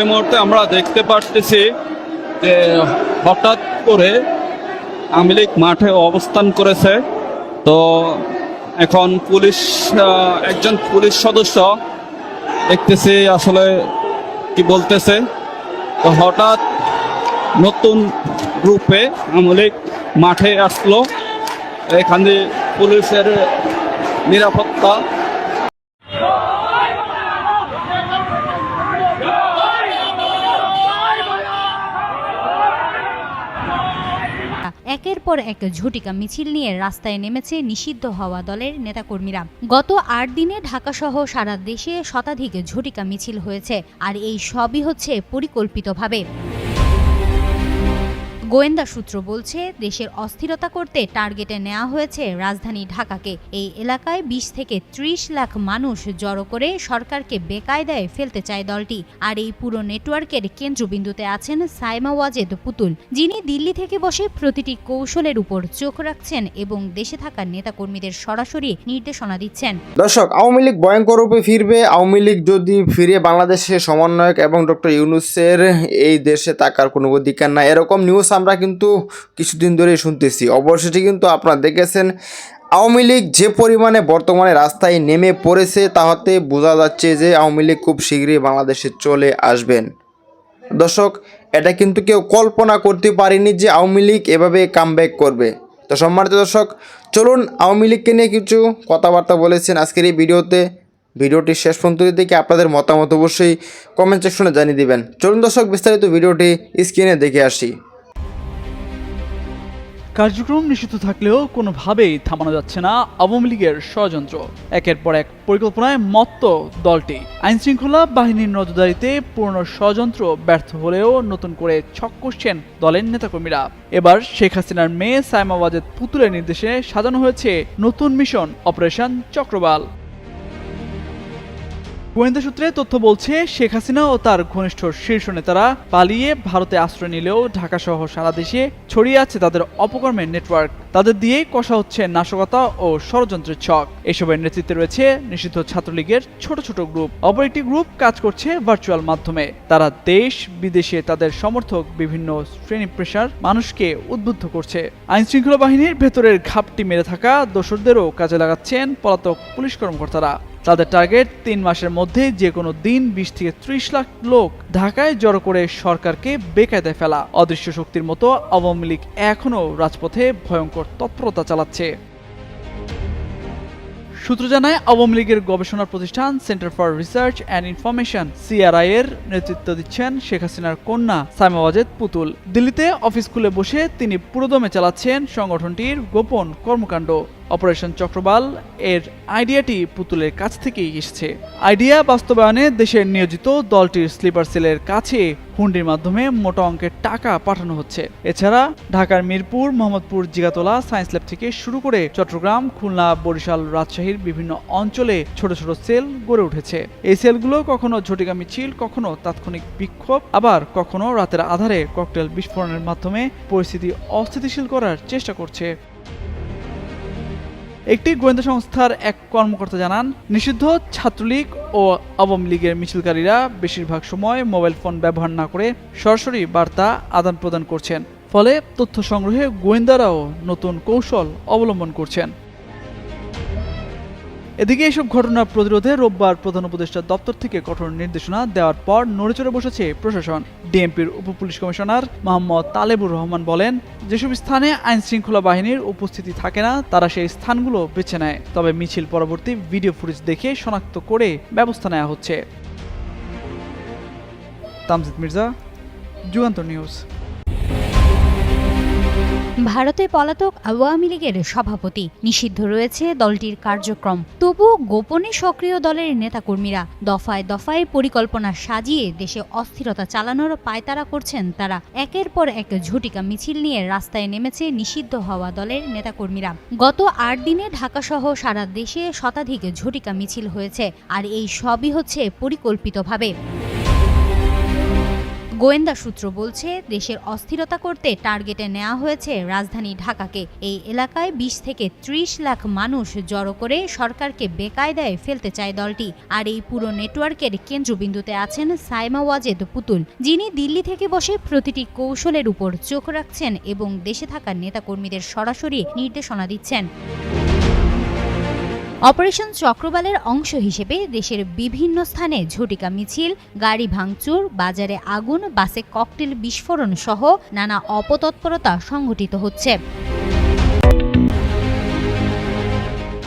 এই মুহূর্তে আমরা দেখতে পারতেছি যে হঠাৎ করে আওয়ামী লীগ মাঠে অবস্থান করেছে। তো এখন পুলিশ একজন পুলিশ সদস্য দেখতেছি আসলে কি বলতেছে। তো হঠাৎ নতুন গ্রুপে আওয়ামী মাঠে আসলো। এখানে পুলিশের নিরাপত্তা একের পর এক ঝটিকা মিছিল নিয়ে রাস্তায় নেমেছে নিষিদ্ধ হওয়া দলের নেতাকর্মীরা। গত আট দিনে ঢাকাসহ সারা দেশে শতাধিক ঝটিকা মিছিল হয়েছে, আর এই সবই হচ্ছে পরিকল্পিতভাবে। গোয়েন্দা সূত্র বলছে, দেশের অস্থিরতা করতে টার্গেটে নেওয়া হয়েছে রাজধানী ঢাকাকে। এই এলাকায় বিশ থেকে ত্রিশ লাখ মানুষ জড়ো করে সরকারকে বেকায়দায় ফেলতে চায় দলটি। আর এই পুরো নেটওয়ার্কের কেন্দ্রবিন্দুতে আছেন সাইমা ওয়াজেদ পুতুল, যিনি দিল্লি থেকে বসে প্রতিটি কৌশলের উপর চোখ রাখছেন এবং দেশে থাকা নেতাকর্মীদের সরাসরি নির্দেশনা দিচ্ছেন। দর্শক, আওয়ামী লীগ ভয়ঙ্কর রূপে ফিরবে। আওয়ামী লীগ যদি ফিরে বাংলাদেশের সমন্বয়ক এবং ডক্টর ইউনুসের এই দেশে থাকার কোনো অধিকার নাই। এরকম নিউজ আমরা কিন্তু কিছুদিন ধরেই শুনতেছি। অবশেষে কিন্তু আপনারা দেখেছেন, আওয়ামী লীগ যে পরিমাণে বর্তমানে রাস্তায় নেমে পড়েছে তাহাতে বোঝা যাচ্ছে যে আওয়ামী লীগ খুব শীঘ্রই বাংলাদেশে চলে আসবেন। দর্শক, এটা কিন্তু কেউ কল্পনা করতে পারেনি যে আওয়ামী লীগ এভাবে কামব্যাক করবে। তো সম্মানিত দর্শক, চলুন আওয়ামী লীগকে নিয়ে কিছু কথাবার্তা বলেছেন আজকের এই ভিডিওতে। ভিডিওটি শেষ পর্যন্ত দেখে আপনাদের মতামত অবশ্যই কমেন্ট সেকশনে জানিয়ে দিবেন। চলুন দর্শক, বিস্তারিত ভিডিওটি স্ক্রিনে দেখে আসি। কার্যক্রম নিষিদ্ধ থাকলেও কোনোভাবেই থামানো যাচ্ছে না আওয়ামী লীগের ষড়যন্ত্র। একের পর এক পরিকল্পনায় মত্ত দলটি। আইনশৃঙ্খলা বাহিনীর নজরদারিতে পূর্ণ ষড়যন্ত্র ব্যর্থ হলেও নতুন করে ছক করছেন দলের নেতাকর্মীরা। এবার শেখ হাসিনার মেয়ে সাইমাওয়াজেদ পুতুলের নির্দেশে সাজানো হয়েছে নতুন মিশন অপারেশন চক্রবাল। গোয়েন্দা সূত্রে তথ্য বলছে, শেখ হাসিনা ও তার ঘনিষ্ঠ শীর্ষ নেতারা পালিয়ে ভারতে আশ্রয় নিলেও ঢাকা সহ সারা দেশে ছড়িয়ে আছে তাদের অপকর্মের নেটওয়ার্ক। তাদের দিয়েই কষা হচ্ছে নাশকতা ও ষড়যন্ত্রের ছক। এসবের নেতৃত্বে রয়েছে নিষিদ্ধ ছাত্রলীগের ছোট ছোট গ্রুপ। অপর একটি গ্রুপ কাজ করছে ভার্চুয়াল মাধ্যমে। তারা দেশ, বিদেশে তাদের সমর্থক বিভিন্ন শ্রেণি পেশার মানুষকে উদ্বুদ্ধ করছে। আইন শৃঙ্খলা বাহিনীর ভেতরের ঘাপটি মেরে থাকা দোসরদেরও কাজে লাগাচ্ছেন পলাতক পুলিশ কর্মকর্তারা। তাদের টার্গেট তিন মাসের মধ্যে যে কোনো দিন বিশ থেকে ত্রিশ লাখ লোক ঢাকায় জড়ো করে সরকারকে বেকায়দায় ফেলা। অদৃশ্য শক্তির মতো আওয়ামী লীগ এখনও রাজপথে ভয়ঙ্কর তৎপরতা চালাচ্ছে। সূত্র জানায়, আওয়ামী লীগের গবেষণা প্রতিষ্ঠান centre for research and information CRI এর নেতৃত্ব দিচ্ছেন শেখ হাসিনার কন্যা সাইমাওয়াজেদ পুতুল। দিল্লিতে অফিস খুলে বসে তিনি পুরোদমে চালাচ্ছেন সংগঠনটির গোপন কর্মকাণ্ড। অপারেশন চক্রবাল এর আইডিয়াটি পুতুলের কাছ থেকেই এসেছে। আইডিয়া বাস্তবায়নে দেশের নিয়োজিত দলটির স্লিপার সেলের কাছে হুন্ডির মাধ্যমে মোটা অঙ্কের টাকা পাঠানো হচ্ছে। এছাড়া ঢাকার মিরপুর, মোহাম্মদপুর, জিগাতলা, সায়েন্স ল্যাব থেকে শুরু করে চট্টগ্রাম, খুলনা, বরিশাল, রাজশাহীর বিভিন্ন অঞ্চলে ছোট ছোট সেল গড়ে উঠেছে। এই সেলগুলো কখনো ঝটিকা মিছিল কখনো তাৎক্ষণিক বিক্ষোভ, আবার কখনো রাতের আধারে ককটেল বিস্ফোরণের মাধ্যমে পরিস্থিতি অস্থিতিশীল করার চেষ্টা করছে। একটি গোয়েন্দা সংস্থার এক কর্মকর্তা জানান, নিষিদ্ধ ছাত্রলীগ ও আওয়ামী লীগের মিছিলকারীরা বেশিরভাগ সময় মোবাইল ফোন ব্যবহার না করে সরাসরি বার্তা আদান প্রদান করছেন। ফলে তথ্য সংগ্রহে গোয়েন্দারাও নতুন কৌশল অবলম্বন করছেন। এদিকে এসব ঘটনা প্রতিরোধে রোববার প্রধান উপদেষ্টা দপ্তর থেকে কঠোর নির্দেশনা দেওয়ার পর নড়েচড়ে বসেছে প্রশাসন। ডিএমপির উপপুলিশ কমিশনার মোহাম্মদ তালেবুর রহমান বলেন, যেসব স্থানে আইন শৃঙ্খলা বাহিনীর উপস্থিতি থাকে না, তারা সেই স্থানগুলো বেছে নেয়। তবে মিছিল পরবর্তী ভিডিও ফুটেজ দেখে শনাক্ত করে ব্যবস্থা নেওয়া হচ্ছে। তামজিদ মির্জা, যুগান্তর নিউজ। ভারতে পলাতক আওয়ামী লীগের সভাপতি। নিষিদ্ধ রয়েছে দলটির কার্যক্রম। তবু গোপনে সক্রিয় দলের নেতাকর্মীরা দফায় দফায় পরিকল্পনা সাজিয়ে দেশে অস্থিরতা চালানোর পায়তারা করছেন তারা। একের পর এক ঝটিকা মিছিল নিয়ে রাস্তায় নেমেছে নিষিদ্ধ হওয়া দলের নেতাকর্মীরা। গত আট দিনে ঢাকাসহ সারা দেশে শতাধিক ঝটিকা মিছিল হয়েছে, আর এই সবই হচ্ছে পরিকল্পিতভাবে। গোয়েন্দা সূত্র বলছে, দেশের অস্থিরতা করতে টার্গেটে নেওয়া হয়েছে রাজধানী ঢাকাকে। এই এলাকায় বিশ থেকে ত্রিশ লাখ মানুষ জড়ো করে সরকারকে বেকায়দায় ফেলতে চায় দলটি। আর এই পুরো নেটওয়ার্কের কেন্দ্রবিন্দুতে আছেন সাইমা ওয়াজেদ পুতুল, যিনি দিল্লি থেকে বসে প্রতিটি কৌশলের উপর চোখ রাখছেন এবং দেশে থাকা নেতাকর্মীদের সরাসরি নির্দেশনা দিচ্ছেন। অপারেশন চক্রবালের অংশ হিসেবে দেশের বিভিন্ন স্থানে ঝটিকা মিছিল, গাড়ি ভাঙচুর, বাজারে আগুন, বাসে ককটেল বিস্ফোরণ সহ নানা অপতৎপরতা সংঘটিত হচ্ছে।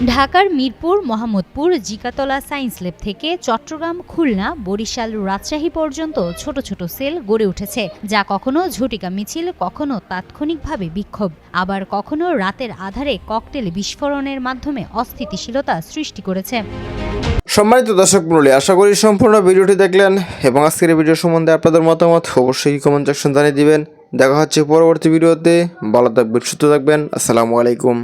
ঢাকার মিরপুর, মোহাম্মদপুর, জিকাতলা সায়েন্স ল্যাব থেকে চট্টগ্রাম, খুলনা, বরিশাল রাজশাহী পর্যন্ত ছোট ছোট সেল গড়ে উঠেছে, যা কখনো ঝটিকা মিছিল, কখনো তাৎক্ষণিকভাবে বিক্ষোভ। আবার কখনো রাতের আধারে ককটেল বিস্ফোরণের মাধ্যমে অস্থিতিশীলতা সৃষ্টি করেছে। সম্মানিত দর্শক মণ্ডলী, আশা করি সম্পূর্ণ ভিডিওটি দেখলেন এবং আজকের ভিডিও সম্বন্ধে আপনাদের মতামত অবশ্যই কমেন্ট সেকশন জানিয়ে দিবেন। দেখা হচ্ছে পরবর্তী ভিডিওতে। ভালো থাকবেন, সুস্থ থাকবেন। আসসালামু আলাইকুম।